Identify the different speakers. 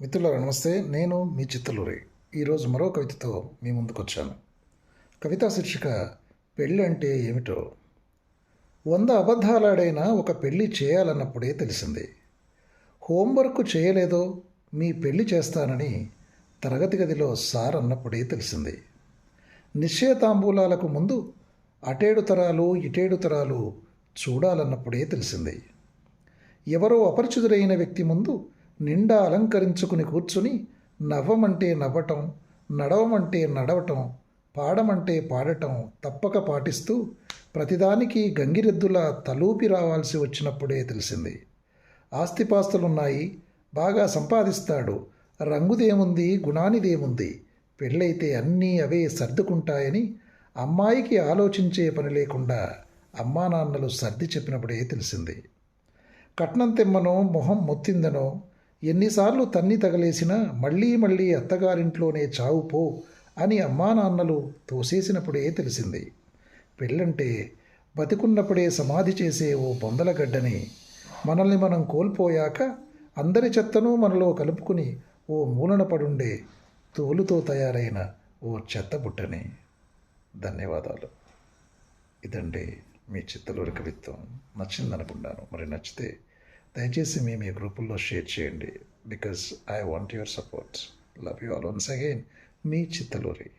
Speaker 1: మిత్రులారా నమస్తే. నేను మీ చిత్తలూరి. ఈరోజు మరో కవితతో మీ ముందుకు వచ్చాను కవితా శీర్షిక పెళ్ళి అంటే ఏమిటో వంద అబద్ధాలాడైనా ఒక పెళ్ళి చేయాలన్నప్పుడే తెలిసింది. హోంవర్క్ చేయలేదో మీ పెళ్ళి చేస్తానని తరగతి గదిలో సార్ అన్నప్పుడే తెలిసింది. నిశ్చయతాంబూలాలకు ముందు అటేడు తరాలు ఇటేడు తరాలు చూడాలన్నప్పుడే తెలిసింది. ఎవరో అపరిచితుడైన వ్యక్తి ముందు నిండా అలంకరించుకుని కూర్చుని నవ్వమంటే నవ్వటం నడవమంటే నడవటం పాడమంటే పాడటం తప్పక పాటిస్తూ ప్రతిదానికి గంగిరెద్దులా తలూపి రావాల్సి వచ్చినప్పుడే తెలిసింది. ఆస్తిపాస్తులున్నాయి బాగా సంపాదిస్తాడు రంగుదేముంది గుణానిదేముంది పెళ్ళైతే అన్నీ అవే సర్దుకుంటాయని అమ్మాయికి ఆలోచించే పని లేకుండా అమ్మా నాన్నలు సర్ది చెప్పినప్పుడే తెలిసింది. కట్నం తెమ్మనో మొహం మొత్తిందనో ఎన్నిసార్లు తన్ని తగలేసినా మళ్ళీ మళ్ళీ అత్తగారింట్లోనే చావు పో అని అమ్మా నాన్నలు తోసేసినప్పుడే తెలిసింది. పెళ్ళంటే బతికున్నప్పుడే సమాధి చేసే ఓ బొందలగడ్డని మనల్ని మనం కోల్పోయాక అందరి చెత్తను మనలో కలుపుకుని ఓ మూలన పడుండే తోలుతో తయారైన ఓ చెత్త బుట్టని. ధన్యవాదాలు. ఇదండి మీ చిత్తలూరి కవిత్వం నచ్చిందనుకుంటాను. మరి నచ్చితే దయచేసి మీ మీ గ్రూపుల్లో షేర్ చేయండి. Because I want your support love you all once again me Chittaluri.